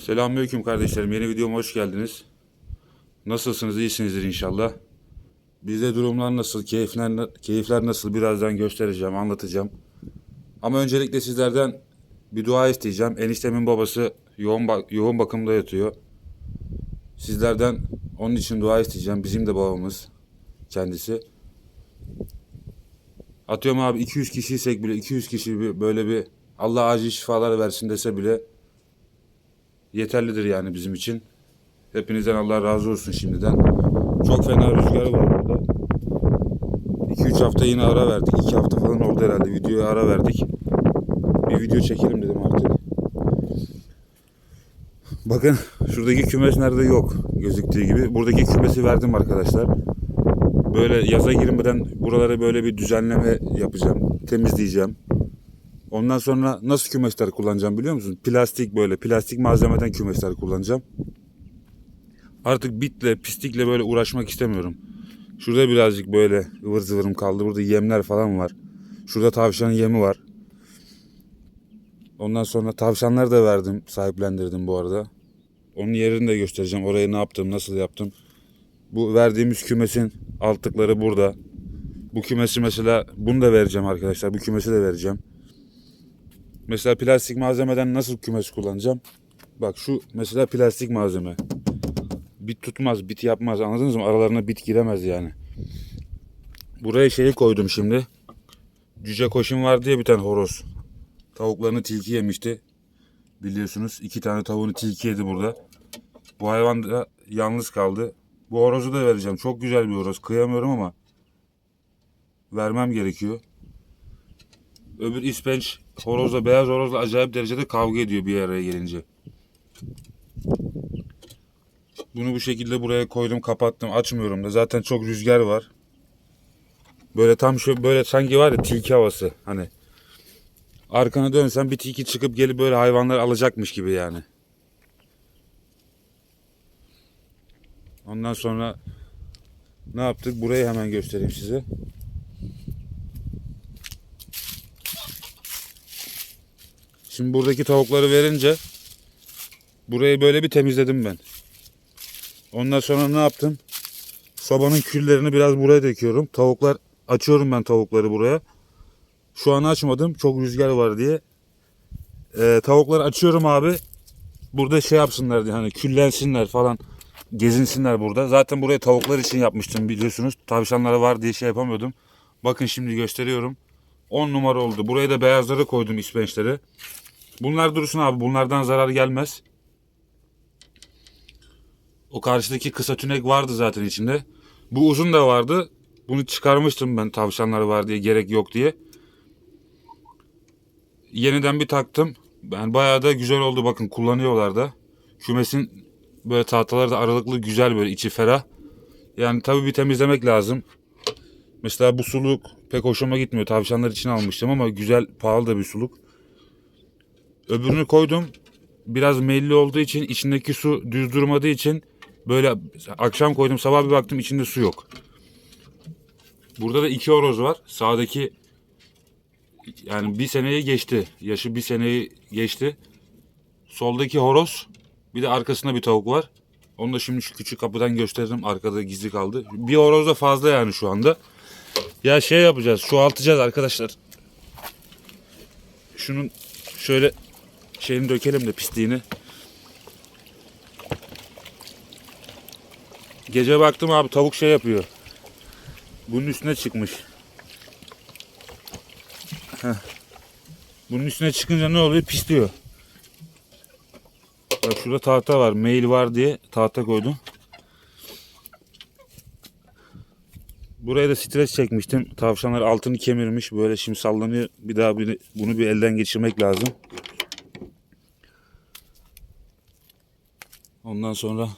Selamünaleyküm kardeşlerim. Yeni videoma hoş geldiniz. Nasılsınız? İyisinizdir inşallah. Bizde durumlar nasıl? Keyifler, keyifler nasıl? Birazdan göstereceğim, anlatacağım. Ama öncelikle sizlerden bir dua isteyeceğim. Eniştemin babası yoğun, yoğun bakımda yatıyor. Sizlerden onun için dua isteyeceğim. Bizim de babamız kendisi. Atıyorum abi 200 kişiysek bile 200 kişi böyle bir Allah acil şifalar versin dese bile yeterlidir yani bizim için. Hepinizden Allah razı olsun şimdiden. Çok fena rüzgar var burada. 2-3 hafta yine ara verdik. 2 hafta falan oldu herhalde. Videoya ara verdik. Bir video çekelim dedim artık. Bakın şuradaki kümes nerede yok gözüktüğü gibi. Buradaki kümesi verdim arkadaşlar. Böyle yaza girmeden buralara böyle bir düzenleme yapacağım. Temizleyeceğim. Ondan sonra nasıl kümesler kullanacağım biliyor musun? Plastik böyle plastik malzemeden kümesler kullanacağım. Artık bitle pislikle böyle uğraşmak istemiyorum. Şurada birazcık böyle ıvır zıvırım kaldı. Burada yemler falan var. Şurada tavşanın yemi var. Ondan sonra tavşanları da verdim. Sahiplendirdim bu arada. Onun yerini de göstereceğim. Oraya ne yaptım, nasıl yaptım. Bu verdiğimiz kümesin altlıkları burada. Bu kümesi mesela bunu da vereceğim arkadaşlar. Bu kümesi de vereceğim. Mesela plastik malzemeden nasıl kümes kullanacağım? Bak şu mesela plastik malzeme. Bit tutmaz, bit yapmaz. Anladınız mı? Aralarına bit giremez yani. Buraya şeyi koydum şimdi. Cüce koşun var diye bir tane horoz. Tavuklarını tilki yemişti. Biliyorsunuz iki tane tavuğunu tilki yedi burada. Bu hayvan da yalnız kaldı. Bu horozu da vereceğim. Çok güzel bir horoz. Kıyamıyorum ama vermem gerekiyor. Öbür ispenç horozla beyaz horozla acayip derecede kavga ediyor bir araya gelince. Bunu bu şekilde buraya koydum kapattım açmıyorum da zaten çok rüzgar var. Böyle tam şu böyle sanki var ya tilki havası hani. Arkana dönsen bir tilki çıkıp gelip böyle hayvanları alacakmış gibi yani. Ondan sonra ne yaptık? Burayı hemen göstereyim size. Şimdi buradaki tavukları verince burayı böyle bir temizledim ben. Ondan sonra ne yaptım? Sobanın küllerini biraz buraya döküyorum. Tavuklar açıyorum ben tavukları buraya. Şu an açmadım. Çok rüzgar var diye. Ee, tavukları açıyorum abi. Burada şey yapsınlar diye hani küllensinler falan. Gezinsinler burada. Zaten burayı tavuklar için yapmıştım biliyorsunuz. Tavşanları var diye şey yapamıyordum. Bakın şimdi gösteriyorum. 10 numara oldu. Buraya da beyazları koydum ispençleri. Bunlar dursun abi. Bunlardan zarar gelmez. O karşıdaki kısa tünek vardı zaten içinde. Bu uzun da vardı. Bunu çıkarmıştım ben tavşanları var diye gerek yok diye. Yeniden bir taktım. Ben bayağı da güzel oldu bakın kullanıyorlar da. Kümesin böyle tahtaları da aralıklı güzel böyle içi ferah. Yani tabii bir temizlemek lazım. Mesela bu suluk pek hoşuma gitmiyor. Tavşanlar için almıştım ama güzel pahalı da bir suluk. Öbürünü koydum. Biraz melli olduğu için içindeki su düz durmadığı için böyle akşam koydum sabah bir baktım içinde su yok. Burada da iki horoz var. Sağdaki yani bir seneyi geçti. Yaşı bir seneyi geçti. Soldaki horoz bir de arkasında bir tavuk var. Onu da şimdi şu küçük kapıdan gösterdim. Arkada gizli kaldı. Bir horoz da fazla yani şu anda. Ya şey yapacağız. Çoğaltacağız arkadaşlar. Şunun şöyle şeyini dökelim de pisliğini. Gece baktım abi tavuk şey yapıyor. Bunun üstüne çıkmış. Heh. Bunun üstüne çıkınca ne oluyor? Pisliyor. Bak şurada tahta var. Mail var diye tahta koydum. Buraya da stres çekmiştim. Tavşanlar altını kemirmiş. Böyle şimdi sallanıyor. Bir daha bunu bir elden geçirmek lazım. Ondan sonra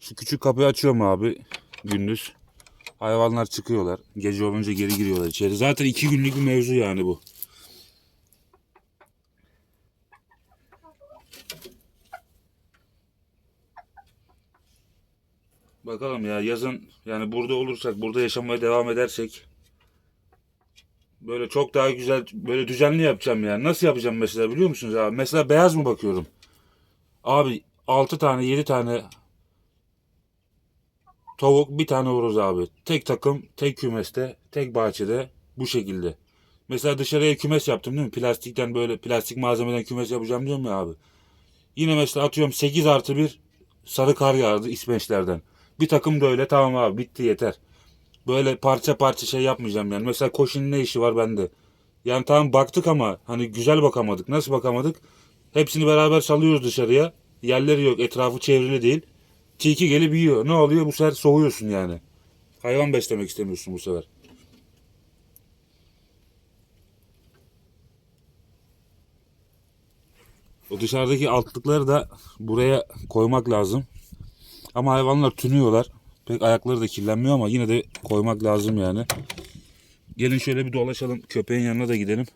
şu küçük kapıyı açıyorum abi gündüz. Hayvanlar çıkıyorlar. Gece olunca geri giriyorlar içeri. Zaten iki günlük bir mevzu yani bu. Bakalım ya yazın yani burada olursak, burada yaşamaya devam edersek Böyle çok daha güzel, böyle düzenli yapacağım yani. Nasıl yapacağım mesela biliyor musunuz abi? Mesela beyaz mı bakıyorum? Abi 6 tane 7 tane tavuk bir tane horoz abi. Tek takım, tek kümeste, tek bahçede bu şekilde. Mesela dışarıya kümes yaptım değil mi? Plastikten böyle plastik malzemeden kümes yapacağım diyorum ya abi. Yine mesela atıyorum 8 artı 1 sarı kar yağdı İsveçlerden. Bir takım da öyle tamam abi bitti yeter. Böyle parça parça şey yapmayacağım yani. Mesela koşunun ne işi var bende? Yani tamam baktık ama hani güzel bakamadık. Nasıl bakamadık? Hepsini beraber salıyoruz dışarıya. Yerleri yok. Etrafı çevrili değil. Tilki gelip yiyor. Ne oluyor? Bu sefer soğuyorsun yani. Hayvan beslemek istemiyorsun bu sefer. O dışarıdaki altlıkları da buraya koymak lazım. Ama hayvanlar tünüyorlar. Pek ayakları da kirlenmiyor ama yine de koymak lazım yani. Gelin şöyle bir dolaşalım. Köpeğin yanına da gidelim.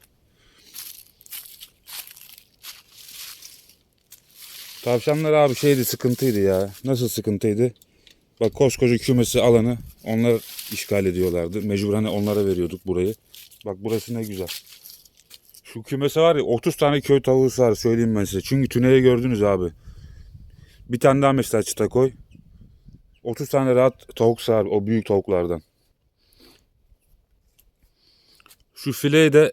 Tavşanlar abi şeydi sıkıntıydı ya. Nasıl sıkıntıydı? Bak koskoca kümesi alanı onlar işgal ediyorlardı. Mecbur hani onlara veriyorduk burayı. Bak burası ne güzel. Şu kümese var ya 30 tane köy tavuğu var söyleyeyim ben size. Çünkü tüneyi gördünüz abi. Bir tane daha mesela çıta koy. 30 tane rahat tavuk sığar o büyük tavuklardan. Şu fileyi de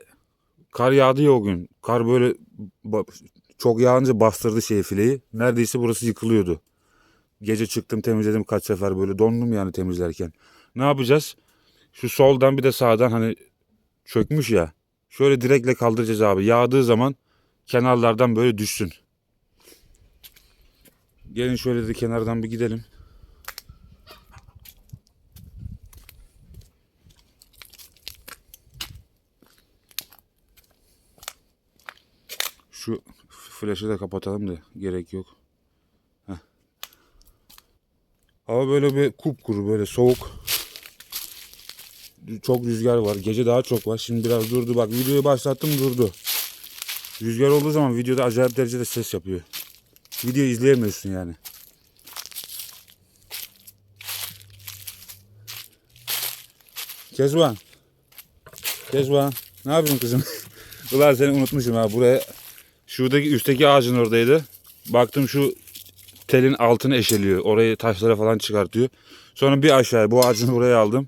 kar yağdı ya o gün. Kar böyle çok yağınca bastırdı şey fileyi. Neredeyse burası yıkılıyordu. Gece çıktım temizledim kaç sefer böyle dondum yani temizlerken. Ne yapacağız? Şu soldan bir de sağdan hani çökmüş ya. Şöyle direkle kaldıracağız abi. Yağdığı zaman kenarlardan böyle düşsün. Gelin şöyle de kenardan bir gidelim. Şu flaşı da kapatalım da gerek yok. Heh. Hava böyle bir kupkuru böyle soğuk. Çok rüzgar var. Gece daha çok var. Şimdi biraz durdu. Bak videoyu başlattım durdu. Rüzgar olduğu zaman videoda acayip derecede ses yapıyor. Video izleyemiyorsun yani. Kezban. Kezban. Ne yapıyorsun kızım? Ulan seni unutmuşum ha. Buraya şuradaki üstteki ağacın oradaydı. Baktım şu telin altını eşeliyor. Orayı taşlara falan çıkartıyor. Sonra bir aşağıya bu ağacını buraya aldım.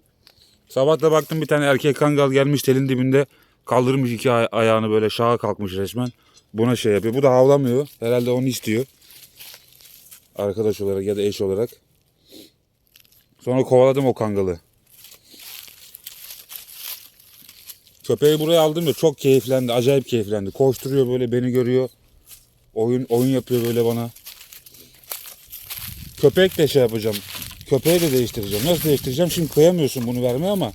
Sabah da baktım bir tane erkek kangal gelmiş telin dibinde. Kaldırmış iki ay- ayağını böyle şaha kalkmış resmen. Buna şey yapıyor. Bu da havlamıyor. Herhalde onu istiyor. Arkadaş olarak ya da eş olarak. Sonra kovaladım o kangalı. Köpeği buraya aldım ya çok keyiflendi. Acayip keyiflendi. Koşturuyor böyle beni görüyor. Oyun oyun yapıyor böyle bana. Köpek de şey yapacağım. Köpeği de değiştireceğim. Nasıl değiştireceğim? Şimdi kıyamıyorsun bunu vermeye ama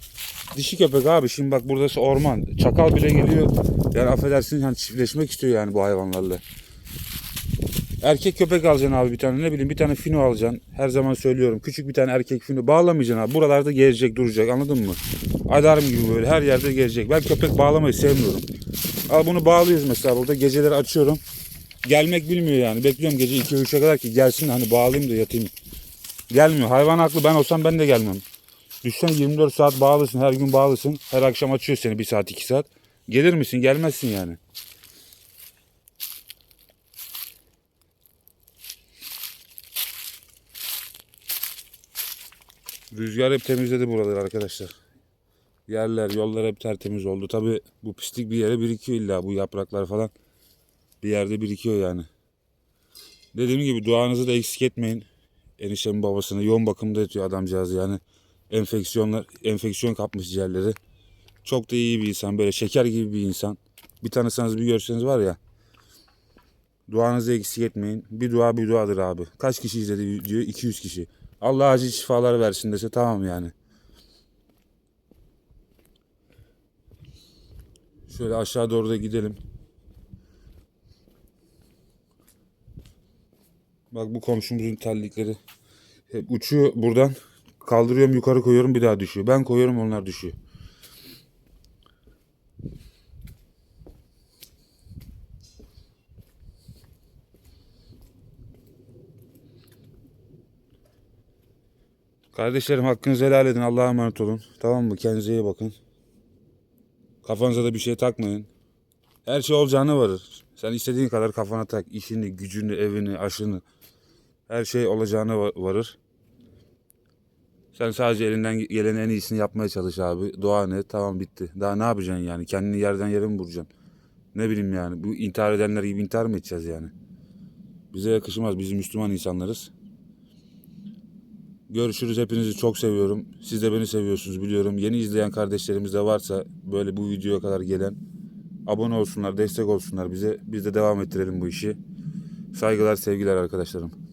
dişi köpek abi. Şimdi bak burası orman. Çakal bile geliyor. Yani affedersin hani çiftleşmek istiyor yani bu hayvanlarla. Erkek köpek alacaksın abi bir tane ne bileyim bir tane fino alacaksın. Her zaman söylüyorum küçük bir tane erkek fino bağlamayacaksın abi. Buralarda gezecek duracak anladın mı? Alarm gibi böyle her yerde gezecek. Ben köpek bağlamayı sevmiyorum. Al bunu bağlıyoruz mesela burada geceleri açıyorum. Gelmek bilmiyor yani. Bekliyorum gece 2-3'e kadar ki gelsin hani bağlayayım da yatayım. Gelmiyor. Hayvan haklı. Ben olsam ben de gelmem. Düşsen 24 saat bağlısın. Her gün bağlısın. Her akşam açıyor seni 1 saat 2 saat. Gelir misin? Gelmezsin yani. Rüzgar hep temizledi buraları arkadaşlar. Yerler, yollar hep tertemiz oldu. Tabi bu pislik bir yere birikiyor illa bu yapraklar falan. Bir yerde birikiyor yani. Dediğim gibi duanızı da eksik etmeyin. Eniştemin babasını yoğun bakımda yatıyor adamcağız yani. Enfeksiyonlar, enfeksiyon kapmış ciğerleri. Çok da iyi bir insan böyle şeker gibi bir insan. Bir tanısanız bir görseniz var ya. Duanızı eksik etmeyin. Bir dua bir duadır abi. Kaç kişi izledi videoyu? 200 kişi. Allah acil şifalar versin dese tamam yani. Şöyle aşağı doğru da gidelim. Bak bu komşumuzun terlikleri. Hep uçuyor buradan. Kaldırıyorum yukarı koyuyorum bir daha düşüyor. Ben koyuyorum onlar düşüyor. Kardeşlerim hakkınızı helal edin. Allah'a emanet olun. Tamam mı? Kendinize iyi bakın. Kafanıza da bir şey takmayın. Her şey olacağını varır. Sen istediğin kadar kafana tak. İşini, gücünü, evini, aşını. Her şey olacağını va- varır. Sen sadece elinden gelen en iyisini yapmaya çalış abi. Dua ne? Tamam bitti. Daha ne yapacaksın yani? Kendini yerden yere mi vuracaksın? Ne bileyim yani. Bu intihar edenler gibi intihar mı edeceğiz yani? Bize yakışmaz. Biz Müslüman insanlarız. Görüşürüz. Hepinizi çok seviyorum. Siz de beni seviyorsunuz biliyorum. Yeni izleyen kardeşlerimiz de varsa böyle bu videoya kadar gelen abone olsunlar, destek olsunlar bize. Biz de devam ettirelim bu işi. Saygılar, sevgiler arkadaşlarım.